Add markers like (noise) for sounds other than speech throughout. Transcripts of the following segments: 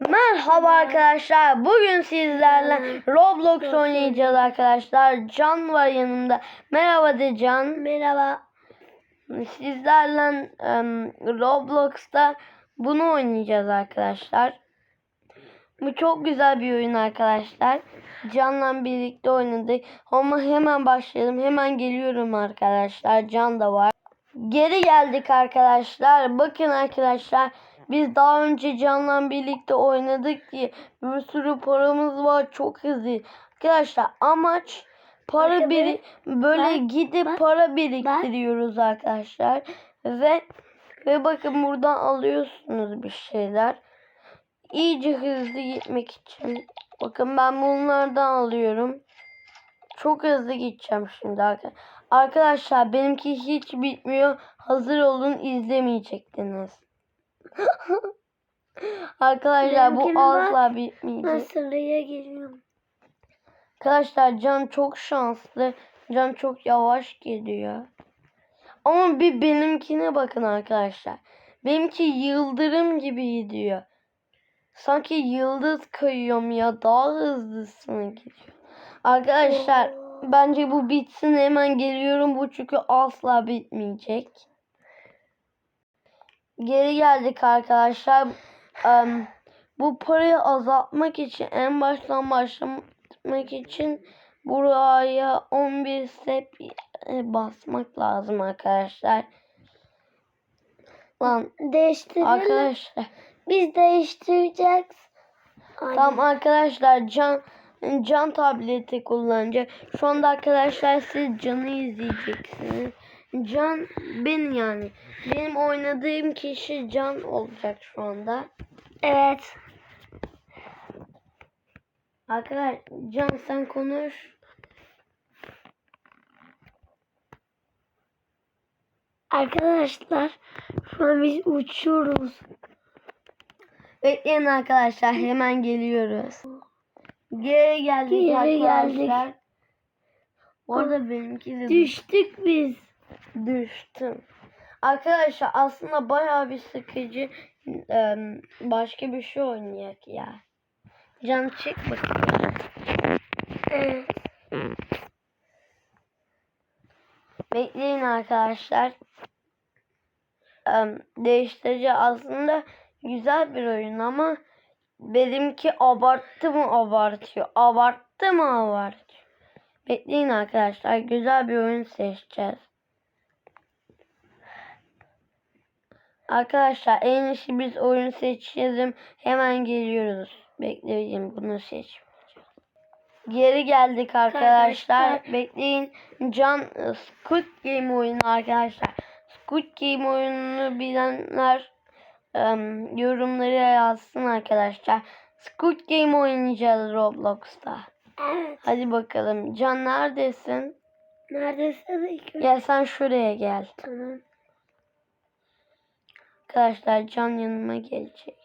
Merhaba arkadaşlar. Bugün sizlerle Roblox oynayacağız arkadaşlar. Can var yanımda. Merhaba de Can. Merhaba. Sizlerle em, Roblox'ta bunu oynayacağız arkadaşlar. Bu çok güzel bir oyun arkadaşlar. Can'la birlikte oynadık. Ama hemen başlayalım. Hemen geliyorum arkadaşlar. Can da var. Geri geldik arkadaşlar. Bakın arkadaşlar. Biz daha önce Can'la birlikte oynadık diye bir sürü paramız var. Çok hızlı. Arkadaşlar amaç para Bakın biri böyle bak, gidip bak, para biriktiriyoruz arkadaşlar. Ve ve bakın buradan alıyorsunuz bir şeyler. İyice hızlı gitmek için. Bakın ben bunlardan alıyorum. Çok hızlı gideceğim şimdi arkadaşlar. Arkadaşlar benimki hiç bitmiyor. Hazır olun izlemeyecektiniz. Arkadaşlar bu asla Ben bitmeyecek. sıraya geliyorum. Arkadaşlar Can çok şanslı. Can çok yavaş geliyor. Ama bir benimkine bakın arkadaşlar. Benimki yıldırım gibi gidiyor. Sanki yıldız kayıyorum ya daha hızlısına gidiyor. Arkadaşlar bence bu bitsin hemen geliyorum bu çünkü asla bitmeyecek. Geri geldik arkadaşlar. Em, bu parayı azaltmak için en baştan başlamak için buraya 11 step e, basmak lazım arkadaşlar. Lan Değiştirelim. arkadaşlar Biz değiştireceğiz. Aynen. Tamam arkadaşlar can can tableti kullanacak. Şu anda arkadaşlar siz canı izleyeceksiniz. Can ben yani. Benim oynadığım kişi can olacak şu anda. Evet. Arkadaşlar can sen konuş. Arkadaşlar şu an biz uçuyoruz. Bekleyin arkadaşlar hemen geliyoruz. Geri geldik Geri arkadaşlar. geldik. Orada benimki de Düştük biz. Düştüm. Arkadaşlar aslında bayağı bir sıkıcı başka bir şey oynayak ya. Can. Evet. Bekleyin arkadaşlar. Değiştirici aslında güzel bir oyun ama benimki abarttı mı abartıyor. Abarttı mı abartıyor. Bekleyin arkadaşlar. Güzel bir oyun seçeceğiz. Arkadaşlar en iyisi biz oyun seçelim. Hemen geliyoruz. Bekleyin bunu seçmeyeceğim. Geri geldik arkadaşlar. Arkadaşlar. Bekleyin. Can e, Squid Game oyunu arkadaşlar. Squid Game oyununu bilenler em, yorumlara yazsın arkadaşlar. Squid Game oynayacağız Roblox'ta. Evet. Hadi bakalım. Can neredesin? Neredesin? Gel sen şuraya gel. Tamam. Arkadaşlar Can yanıma gelecek.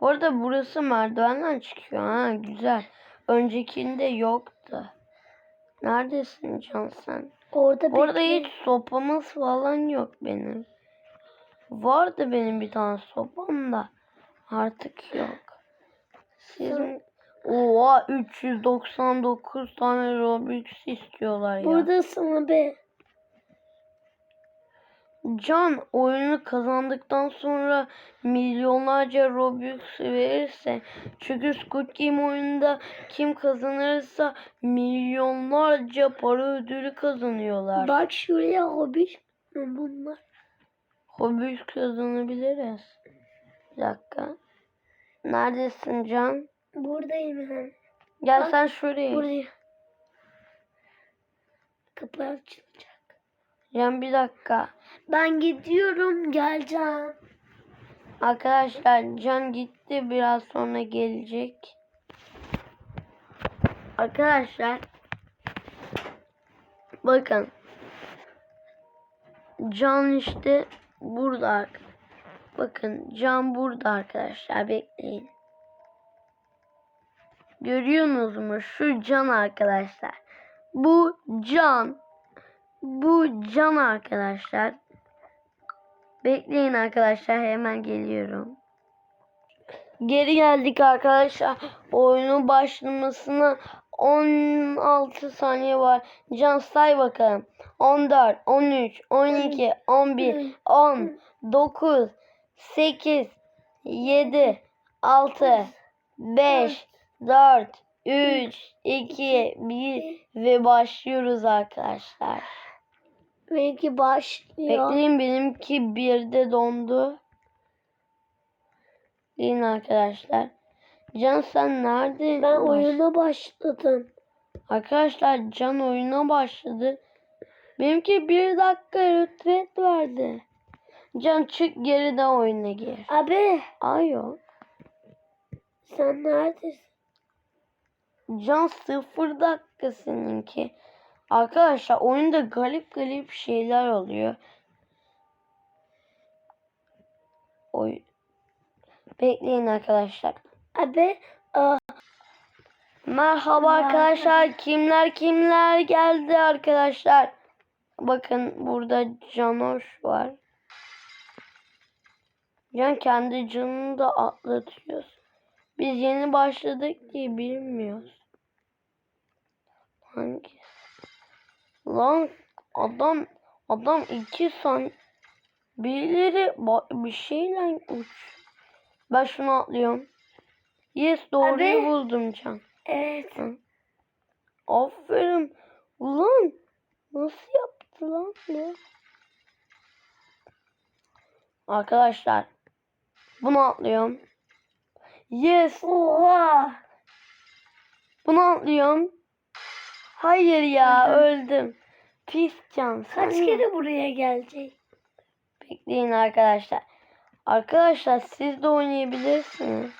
Bu arada burası merdivenden çıkıyor. Ha güzel. Öncekinde yoktu. Neredesin Can sen? Orada Orada hiç sopamız falan yok benim. Vardı benim bir tane sopam da artık yok. Sizin Oha 399 tane Robux istiyorlar ya. Buradasın be. Can oyunu kazandıktan sonra milyonlarca Robux verirse çünkü Squid Game oyununda kim kazanırsa milyonlarca para ödülü kazanıyorlar. Bak şuraya hobi. Bunlar. Robux kazanabiliriz. Bir dakika. Neredesin Can? Buradayım ben. Gel Bak, sen şuraya. Buraya. Kapı açılacak. Can bir dakika. Ben gidiyorum geleceğim. Arkadaşlar Can gitti biraz sonra gelecek. Arkadaşlar bakın Can işte burada. Bakın Can burada arkadaşlar bekleyin. Görüyorsunuz mu? Şu Can arkadaşlar. Bu Can. Bu Can arkadaşlar. Bekleyin arkadaşlar hemen geliyorum. Geri geldik arkadaşlar. Oyunun başlamasına 16 saniye var. Can say bakalım. 14, 13, 12, 11, 10, 9, 8, 7, 6, 5, 4, 3, 2, 1 ve başlıyoruz arkadaşlar. Benimki başlıyor. Bekleyin benimki birde dondu. Değil arkadaşlar. Can sen nerede? Ben baş- oyuna başladım. Arkadaşlar Can oyuna başladı. Benimki bir dakika retret verdi. Can çık geride oyuna gir. Abi Ay yok. sen neredesin? Can sıfır dakika seninki. Arkadaşlar oyunda garip garip şeyler oluyor. Oy. Bekleyin arkadaşlar. Abi Merhaba arkadaşlar. Kimler kimler geldi arkadaşlar. Bakın burada Canoş var. Can kendi canını da atlatıyor. Biz yeni başladık diye bilmiyoruz. Hangi? Lan adam adam iki san birileri bir şeyle uç. Ben şunu atlıyorum. Yes doğruyu Abi. buldum Can. evet. Hı. Aferin. Ulan nasıl yaptı lan bu? Arkadaşlar bunu atlıyorum. Yes. Oha. Bunu atlıyorum. Hayır ya Öldüm. Pis can. sen Kaç kere buraya gelecek? Bekleyin arkadaşlar. Arkadaşlar siz de oynayabilirsiniz.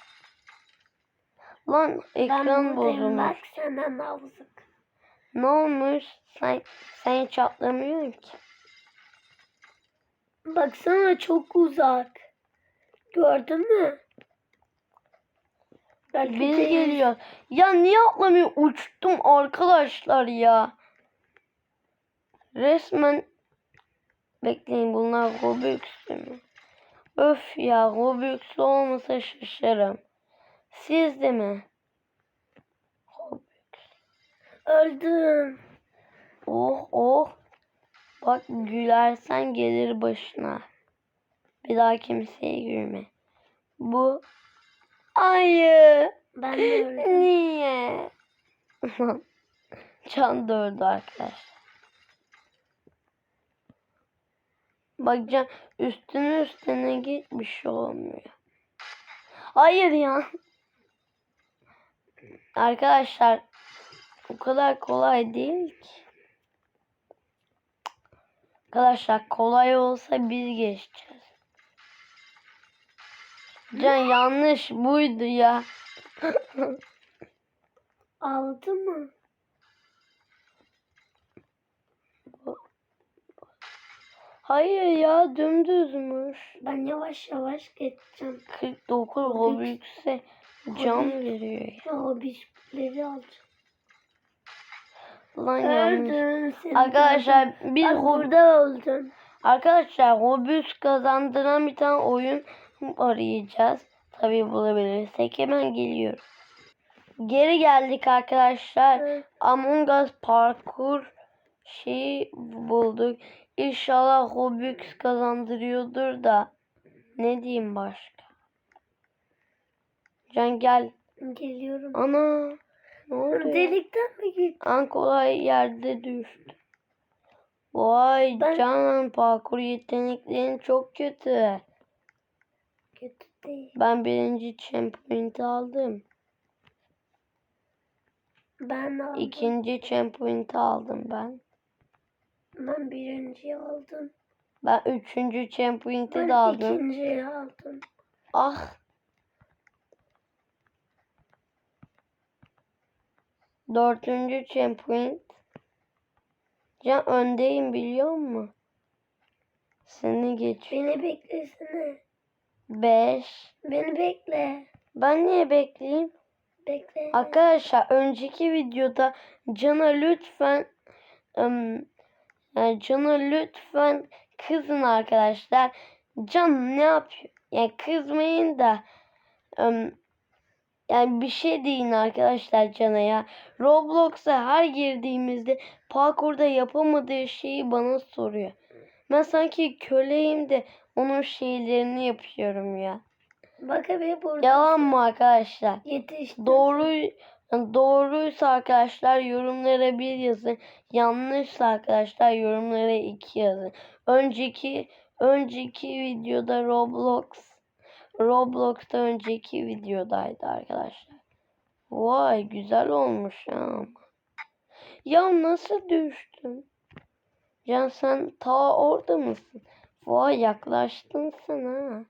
Lan ekran buradayım bak bozulmuş. senden uzak. Ne olmuş? Sen, sen hiç atlamıyorsun ki. Baksana çok uzak. Gördün mü? Belki Biri de- geliyor. Ya niye atlamıyor? Uçtum arkadaşlar ya. Resmen bekleyin bunlar Robux mi? Öf ya Robux olmasa şaşarım. Siz de mi? Robux. Öldüm. Oh oh. Bak gülersen gelir başına. Bir daha kimseye gülme. Bu ayı. Ben de öldüm. (laughs) Niye? Can da öldü arkadaşlar. Bak Can üstüne üstüne git bir şey olmuyor. Hayır ya. Arkadaşlar o kadar kolay değil ki. Arkadaşlar kolay olsa biz geçeceğiz. Can yanlış buydu ya. Aldı mı? Hayır ya dümdüzmüş. Ben yavaş yavaş geçeceğim. 49 Robux'e can veriyor. ya. O bisküvileri alacağım. Lan yanlış. Arkadaşlar bir Rob- burada öldüm. Arkadaşlar Robux kazandıran bir tane oyun arayacağız. Tabii bulabilirsek hemen geliyor. Geri geldik arkadaşlar. Evet. Among Us parkur şeyi bulduk. İnşallah Robux kazandırıyordur da. Ne diyeyim başka? Can gel. Geliyorum. Ana. Ne oldu ya? Delikten mi gittin? En kolay yerde düştü. Vay Ben- Canan parkur yeteneklerin çok kötü. Kötü değil. Ben birinci checkpoint'i aldım. Ben aldım. İkinci checkpoint'i aldım ben. Ben birinciyi aldım. Ben üçüncü checkpoint'i Ben de aldım. ikinciyi aldım. Ah. Dördüncü checkpoint. Can öndeyim biliyor musun? Seni geç. Beni beklesene. Beş. Beni bekle. Ben niye bekleyeyim? Bekle. Arkadaşlar önceki videoda Can'a lütfen ım, yani Can'a lütfen kızın arkadaşlar. Can ne yapıyor? Yani kızmayın da em, yani bir şey deyin arkadaşlar Can'a ya. Roblox'a her girdiğimizde parkurda yapamadığı şeyi bana soruyor. Ben sanki köleyim de onun şeylerini yapıyorum ya. Bak abi burada. Yalan mı arkadaşlar? Yetişti. Doğru doğruysa arkadaşlar yorumlara bir yazın. Yanlışsa arkadaşlar yorumlara iki yazın. Önceki önceki videoda Roblox Roblox'ta önceki videodaydı arkadaşlar. Vay güzel olmuş ya. Ya nasıl düştüm? Can sen ta orada mısın? Vay yaklaştın sen ha.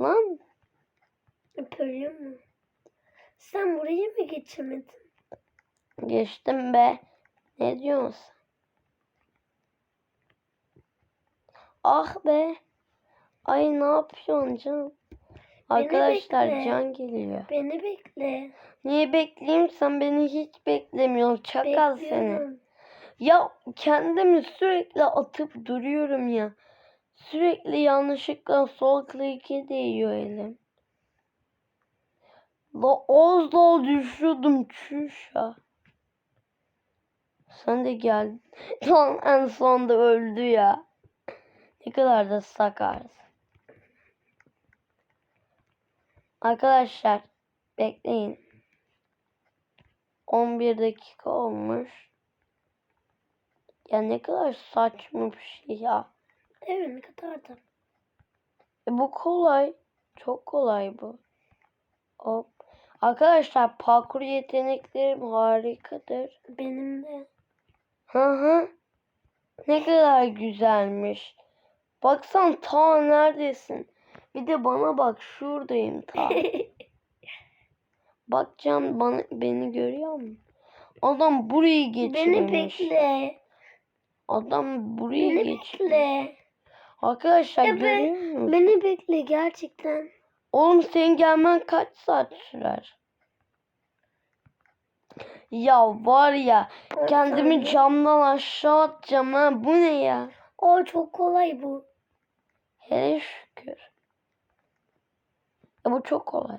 Lan Öpüyor mu? Sen burayı mı geçemedin? Geçtim be. Ne diyorsun? Ah be. Ay ne yapıyorsun can? Arkadaşlar bekle. can geliyor. Beni bekle. Niye bekleyeyim sen beni hiç beklemiyorsun. Çakal seni. Bekliyorum. Ya kendimi sürekli atıp duruyorum ya. Sürekli yanlışlıkla sol click'e değiyor elim. La az daha düşüyordum çüş ya. Sen de gel. (laughs) Lan en sonunda öldü ya. Ne kadar da sakarsın. Arkadaşlar bekleyin. 11 dakika olmuş. Ya ne kadar saçma bir şey ya. Evet da. E bu kolay. Çok kolay bu. Hop. Arkadaşlar parkur yeteneklerim harikadır. Benim de. Hı hı. Ne kadar güzelmiş. Baksan ta neredesin? Bir de bana bak şuradayım ta. (laughs) Bak Can bana, beni görüyor musun? Adam burayı Beni geçirmiş. bekle. Adam burayı Beni geçirmiş. bekle. Arkadaşlar görüyor musun? Beni bekle gerçekten. Oğlum senin gelmen kaç saat sürer? Ya var ya kendimi camdan aşağı atacağım ha. Bu ne ya? O çok kolay bu. Hele şükür. E bu çok kolay.